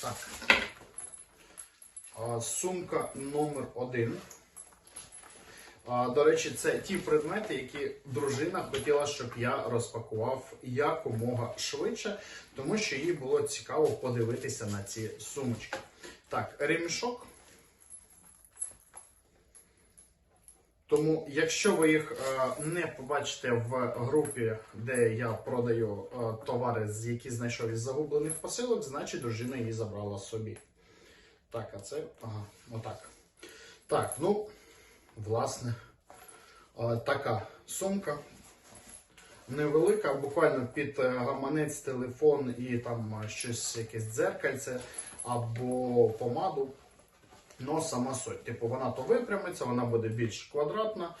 Так. Сумка номер один. До речі, це ті предмети, які дружина хотіла, щоб я розпакував якомога швидше, тому що їй було цікаво подивитися на ці сумочки. Так, ремішок. Тому, якщо ви їх е, не побачите в групі, де я продаю е, товари, які знайшов із загублених посилок, значить дружина її забрала собі. Так, а це. Ага, отак. Так, ну, власне, е, така сумка. Невелика, буквально під гаманець, телефон і там щось, якесь дзеркальце або помаду. Ну, сама суть. Типу, вона то випрямиться, вона буде більш квадратна.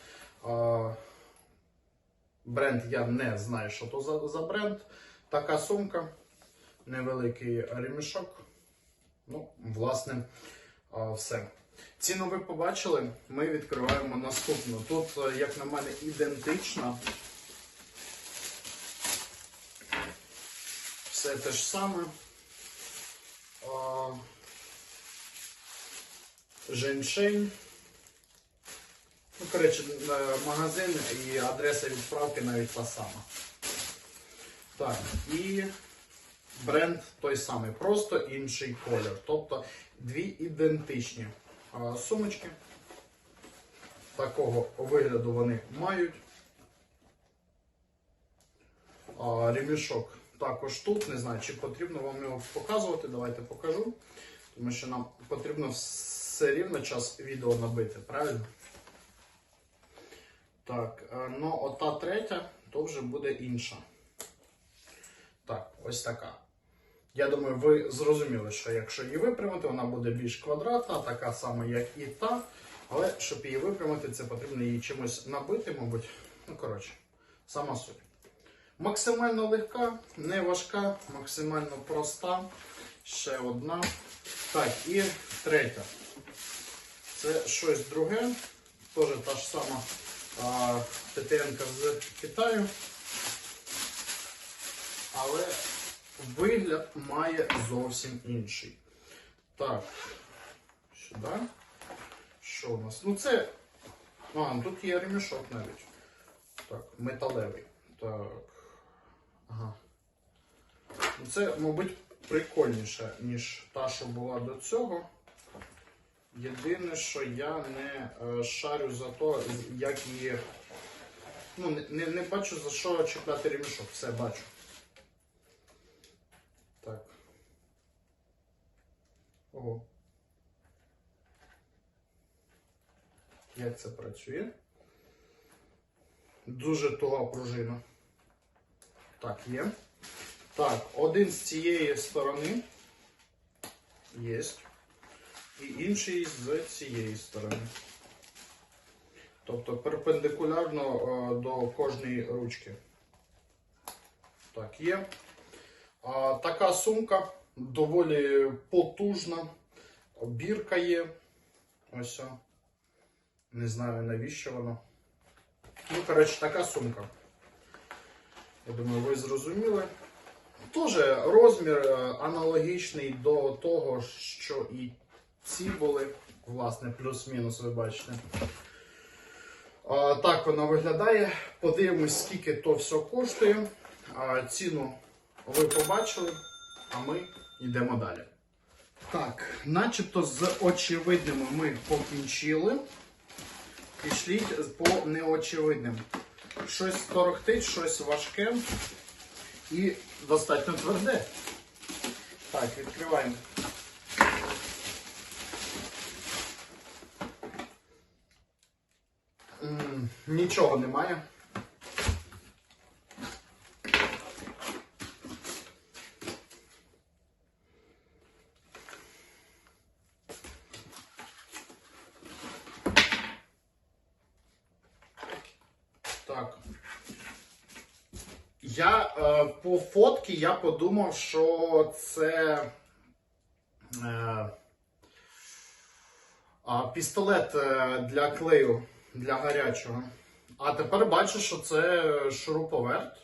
Бренд я не знаю, що то за, за бренд. Така сумка, невеликий ремішок. Ну, власне, все. Ціну ви побачили, ми відкриваємо наступну. Тут, е, як на мене, ідентична. Все те ж саме. Женьшень. Ну, коротше, магазин і адреса відправки навіть та сама. Так, і бренд той самий, просто інший колір. Тобто дві ідентичні сумочки. Такого вигляду вони мають. Ремішок також тут. Не знаю, чи потрібно вам його показувати. Давайте покажу. Тому що нам потрібно все рівно час відео набити, правильно? Так, е, ну ота третя, то вже буде інша. Так, ось така. Я думаю, ви зрозуміли, що якщо її випрямити, вона буде більш квадратна, така сама, як і та. Але щоб її випрямити, це потрібно її чимось набити, мабуть. Ну, коротше, сама суть. Максимально легка, не важка, максимально проста. Ще одна. Так, і третя. Це щось друге. Теж та ж сама а, ТТНка з Китаю. Але вигляд має зовсім інший. Так, сюди. Що у нас? Ну це. А, тут є ремішок навіть. Так, металевий. Так. Ага. Ну, Це, мабуть, прикольніше, ніж та, що була до цього. Єдине, що я не е, шарю за то, як її. Ну, не, не, бачу за що чіпляти ремішок. Все бачу. Так. Ого. Як це працює? Дуже туга пружина. Так, є. Так, один з цієї сторони. Є. І інший з цієї сторони. Тобто перпендикулярно е, до кожної ручки. Так, є. А, така сумка доволі потужна. Бірка є. Ось. Не знаю навіщо вона. Ну, коротше, така сумка. Я думаю, ви зрозуміли. Тоже розмір е, аналогічний до того, що і ці були. Власне, плюс-мінус, ви бачите. А, так вона виглядає. Подивимось, скільки то все коштує. А, ціну ви побачили, а ми йдемо далі. Так, начебто з очевидними ми покінчили. Пішліть по неочевидним. Щось торохтить, щось важке і достатньо тверде. Так, відкриваємо. Нічого немає. Так. Я е, по фотки я подумав, що це е, а, пістолет е, для клею для гарячого. А тепер бачу, що це шуруповерт.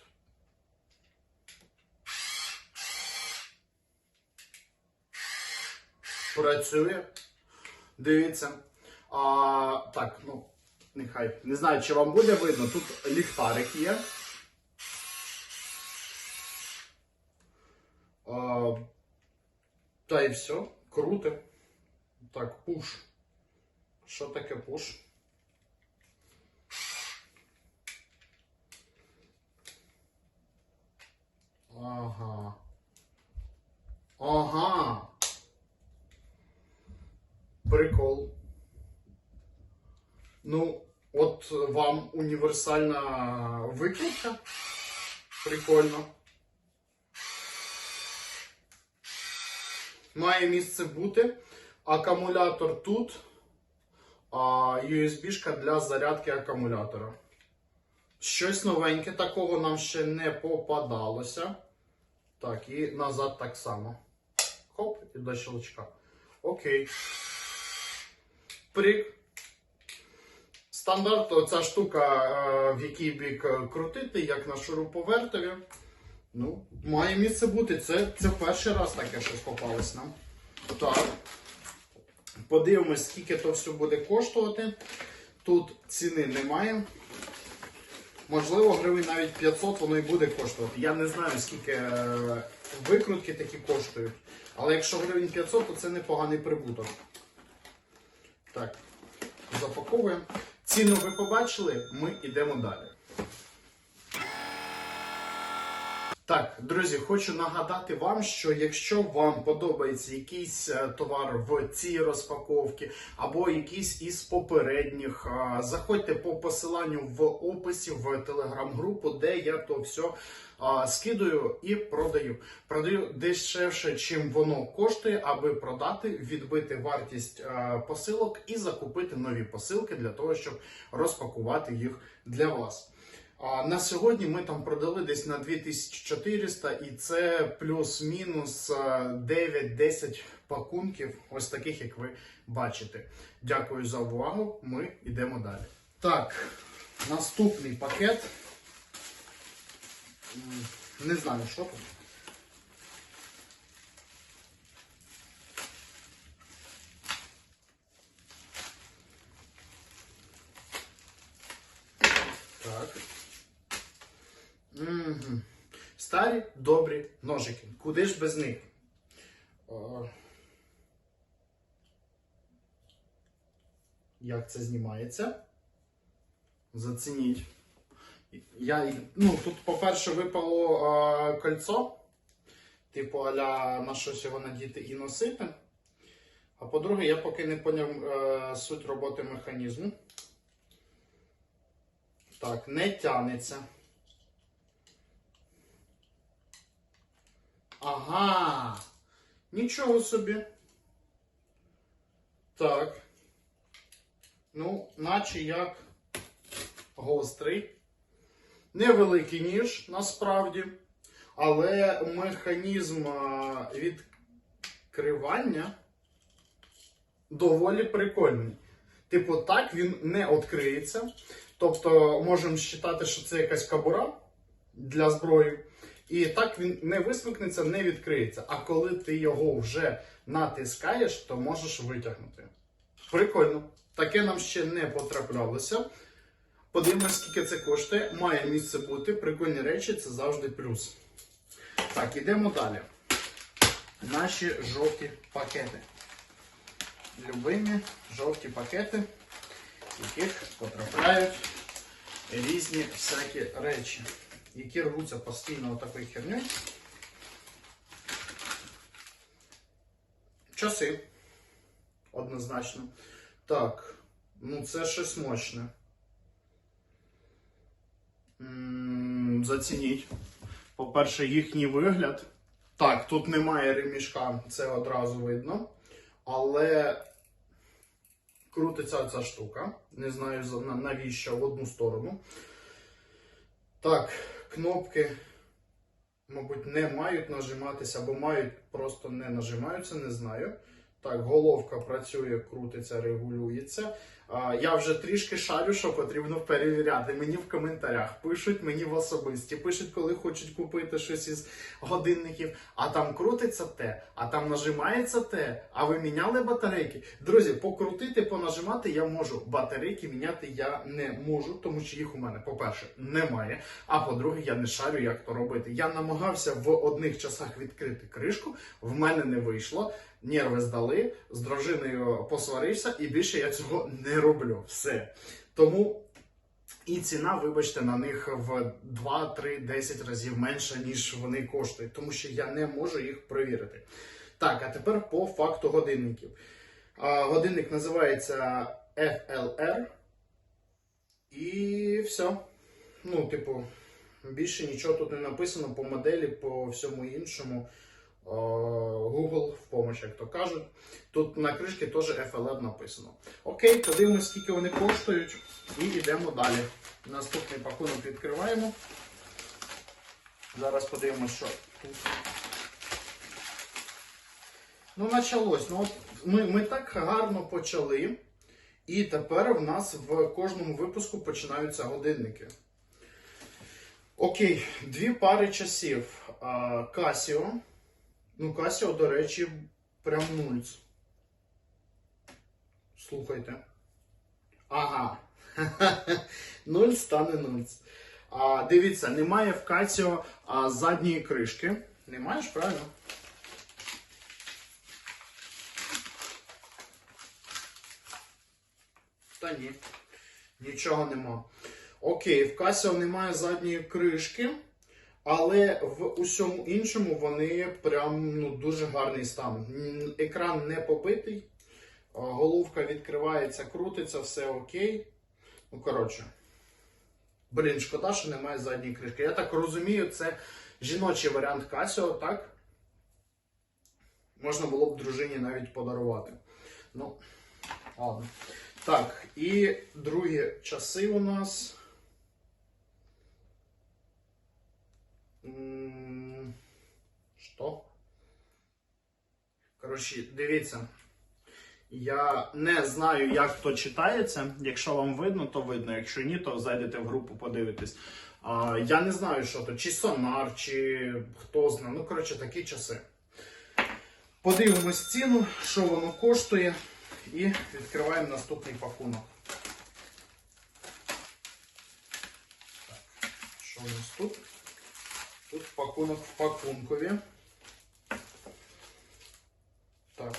Працює. Дивіться. А, так, ну, нехай. Не знаю, чи вам буде видно. Тут ліхтарик є. А, та і все. Круто. Так, пуш. Що таке пуш? Ага. Ага. Прикол. Ну, от вам універсальна викрутка. Прикольно. Має місце бути. Акумулятор тут. А USB-шка для зарядки акумулятора. Щось новеньке, такого нам ще не попадалося. Так, і назад так само. Хоп, і до щелчка. Окей. Прик. Стандарт, оця штука, е, в який бік е, крутити, як на шуруповертові. Ну, має місце бути. Це, це перший раз таке щось попалось нам. Так. Подивимось, скільки то все буде коштувати. Тут ціни немає. Можливо, гривень навіть 500 воно і буде коштувати. Я не знаю, скільки е, викрутки такі коштують. Але якщо гривень 500, то це непоганий прибуток. Так, запаковуємо. Ціну ви побачили, ми йдемо далі. Так, друзі, хочу нагадати вам, що якщо вам подобається якийсь е, товар в цій розпаковці або якийсь із попередніх, е, заходьте по посиланню в описі в телеграм-групу, де я то все скидаю і продаю. Продаю дешевше, чим воно коштує, аби продати, відбити вартість е, посилок і закупити нові посилки для того, щоб розпакувати їх для вас. На сьогодні ми там продали десь на 2400 і це плюс-мінус е, 9-10 пакунків, ось таких, як ви бачите. Дякую за увагу. Ми йдемо далі. Так, наступний пакет. Не знаю, що тут. Так. Мгм. Старі добрі ножики. Куди ж без них? О. Як це знімається? Зацініть. Я, ну, тут, по-перше, випало е, кольцо. Типу, аля на щось його надіти і носити. А по-друге, я поки не поняв е, суть роботи механізму. Так, не тянеться. Ага. Нічого собі. Так. Ну, наче як гострий. Невеликий ніж, насправді. Але механізм відкривання доволі прикольний. Типу, так він не відкриється. Тобто, можемо вважати, що це якась кабура для зброї. І так він не висмикнеться, не відкриється. А коли ти його вже натискаєш, то можеш витягнути. Прикольно. Таке нам ще не потраплялося. Подивимось, скільки це коштує. Має місце бути. Прикольні речі це завжди плюс. Так, ідемо далі. Наші жовті пакети. Любимі жовті пакети, в яких потрапляють різні всякі речі, які рвуться постійно отакою херню. Часи. Однозначно. Так, ну це щось мощне. Зацініть. По-перше, їхній вигляд. Так, тут немає ремішка, це одразу видно. Але крутиться ця штука. Не знаю навіщо в одну сторону. Так, кнопки, мабуть, не мають нажиматися, або мають, просто не нажимаються, не знаю. Так, головка працює, крутиться, регулюється. Я вже трішки шарю, що потрібно перевіряти. Мені в коментарях пишуть, мені в особисті, пишуть, коли хочуть купити щось із годинників. А там крутиться те, а там нажимається те. А ви міняли батарейки? Друзі, покрутити, понажимати я можу. Батарейки міняти я не можу, тому що їх у мене, по-перше, немає. А по-друге, я не шарю, як то робити. Я намагався в одних часах відкрити кришку, в мене не вийшло. Нерви здали, з дружиною посварився, і більше я цього не роблю. Все. Тому і ціна, вибачте, на них в 2, 3, 10 разів менша, ніж вони коштують, тому що я не можу їх перевірити. Так, а тепер по факту годинників. Годинник називається FLR. І все. Ну, типу, більше нічого тут не написано по моделі, по всьому іншому. Е, Google в помощь, як то кажуть. Тут на кришці теж FLR написано. Окей, подивимось, скільки вони коштують, і йдемо далі. Наступний пакунок відкриваємо. Зараз подивимось, що тут. Ну, почалось. Ну, ми, ми так гарно почали. І тепер в нас в кожному випуску починаються годинники. Окей, дві пари часів. А, Casio. Ну, Casio, до речі, прям нульц. Слухайте. Ага. Нуль стане нульц. А, дивіться, немає в Casio а, задньої кришки. Немає ж, правильно? Та ні. Нічого нема. Окей, в Casio немає задньої кришки, але в усьому іншому вони прям ну, дуже гарний стан. Екран не побитий, головка відкривається, крутиться, все окей. Ну, коротше. Блін, шкода, що немає задньої кришки. Я так розумію, це жіночий варіант Casio, так? Можна було б дружині навіть подарувати. Ну, ладно. Так, і другі часи у нас. Що? Коротше, дивіться. Я не знаю, як то читається. Якщо вам видно, то видно. Якщо ні, то зайдете в групу, подивитесь. Я не знаю, що то, чи сонар, чи хто знає. Ну, коротше, такі часи. Подивимось ціну, що воно коштує, і відкриваємо наступний пакунок. Так, що у нас тут? Тут пакунок в пакункові. Так.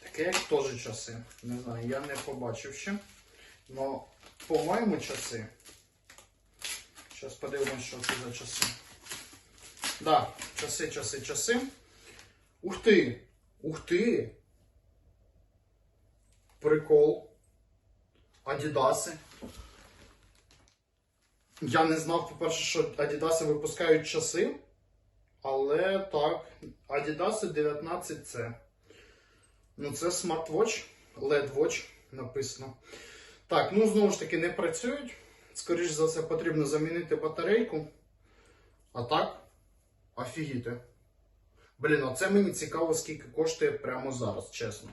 Таке як теж часи. Не знаю, я не побачив ще. Но, по-моєму, часи. Зараз подивимось, що це за часи. Да, часи, часи, часи. Ух ти! Ух ти! Прикол. Адідаси. Я не знав, по-перше, що Адідаси випускають часи. Але так, Adidas 19C. Ну, це смарт-вотч, LED-watch написано. Так, ну знову ж таки не працюють. Скоріш за все, потрібно замінити батарейку. А так, офігіти. Блін, оце мені цікаво, скільки коштує прямо зараз, чесно.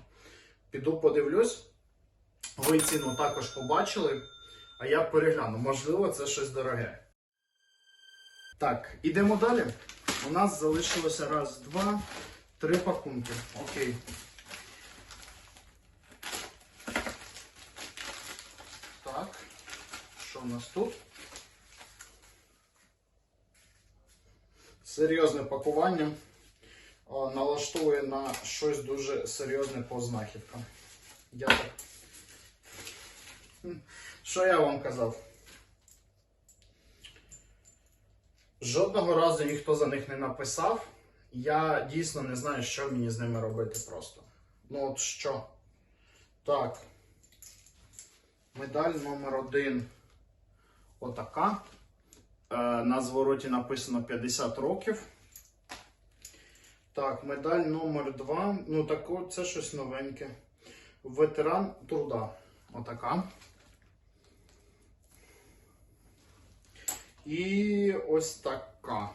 Піду подивлюсь. Ви ціну також побачили, а я перегляну. Можливо, це щось дороге. Так, ідемо далі. У нас залишилося раз, два, три пакунки. Окей. Так, що в нас тут? Серйозне пакування. О, налаштовує на щось дуже серйозне по знахідкам. Я так. Що я вам казав? Жодного разу ніхто за них не написав. Я дійсно не знаю, що мені з ними робити просто. Ну от що? Так. Медаль номер один. Отака. Е, на звороті написано 50 років. Так, медаль номер 2. Ну, тако, це щось новеньке. Ветеран труда. Отака. І ось така.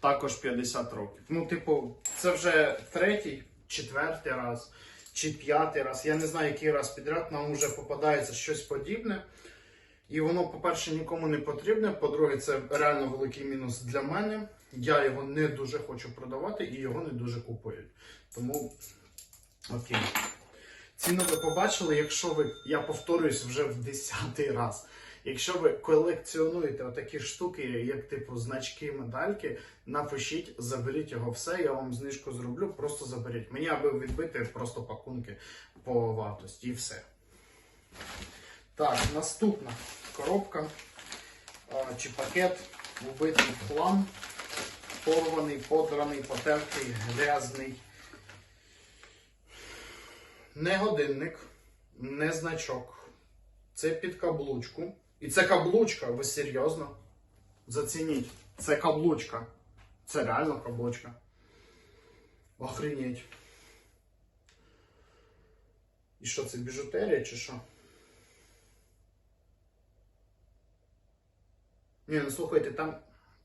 Також 50 років. Ну, типу, це вже третій, четвертий раз чи п'ятий раз. Я не знаю, який раз підряд нам вже попадається щось подібне. І воно, по-перше, нікому не потрібне. По-друге, це реально великий мінус для мене. Я його не дуже хочу продавати і його не дуже купують. Тому окей. Ціну ви побачили, якщо ви, я повторююсь вже в десятий раз. Якщо ви колекціонуєте отакі штуки, як типу значки, медальки, напишіть, заберіть його все, я вам знижку зроблю, просто заберіть. Мені аби відбити просто пакунки по вартості і все. Так, наступна коробка чи пакет убитий в хлам, порваний, подраний, потертий, грязний. Не годинник, не значок. Це під каблучку. І це каблучка, ви серйозно? Зацініть. Це каблучка. Це реально каблучка. Охренеть. І що це біжутерія чи що? Ні, ну слухайте, там,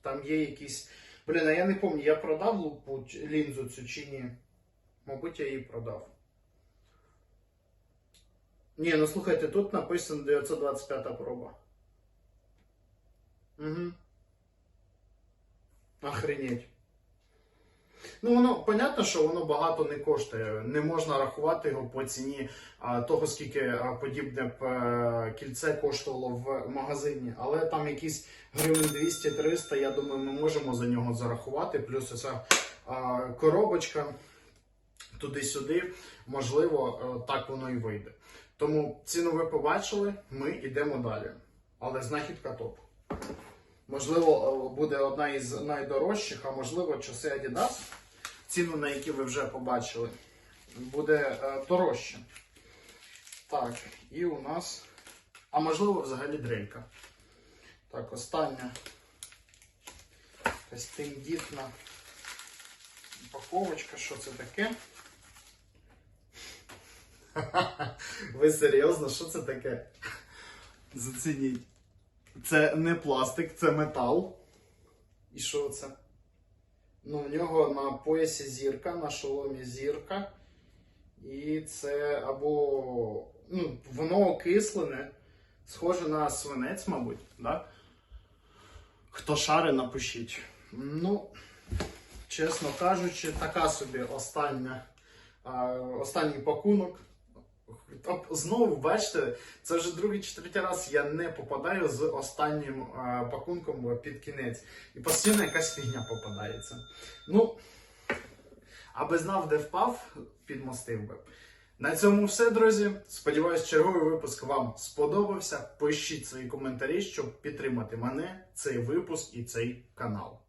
там є якісь. Блін, а я не пам'ятаю, я продав лупу ч- лінзу цю чи ні. Мабуть, я її продав. Ні, ну слухайте, тут написано 925 проба. Угу. Охренеть. Ну, воно понятно, що воно багато не коштує. Не можна рахувати його по ціні а, того, скільки а, подібне б е, кільце коштувало в магазині. Але там якісь гривень 200-300, я думаю, ми можемо за нього зарахувати. Плюс ця а, коробочка туди-сюди. Можливо, е, так воно і вийде. Тому ціну ви побачили, ми йдемо далі. Але знахідка топ. Можливо, е, буде одна із найдорожчих, а можливо, часи Adidas, ціну на які ви вже побачили, буде е, дорожче. Так, і у нас. А можливо, взагалі дрелька. Так, остання якась тендітна упаковочка. Що це таке? Ви серйозно, що це таке? Зацініть. Це не пластик, це метал. І що це? Ну, в нього на поясі зірка, на шоломі зірка. І це або. Ну, воно окислене, схоже на свинець, мабуть, да? Хто шари, напишіть. Ну, чесно кажучи, така собі остання, останній пакунок. Знову, бачите, це вже другий чи третій раз я не попадаю з останнім е, пакунком під кінець. І постійно якась фігня попадається. Ну, аби знав, де впав, підмостив би. На цьому все, друзі. Сподіваюсь, черговий випуск вам сподобався. Пишіть свої коментарі, щоб підтримати мене, цей випуск і цей канал.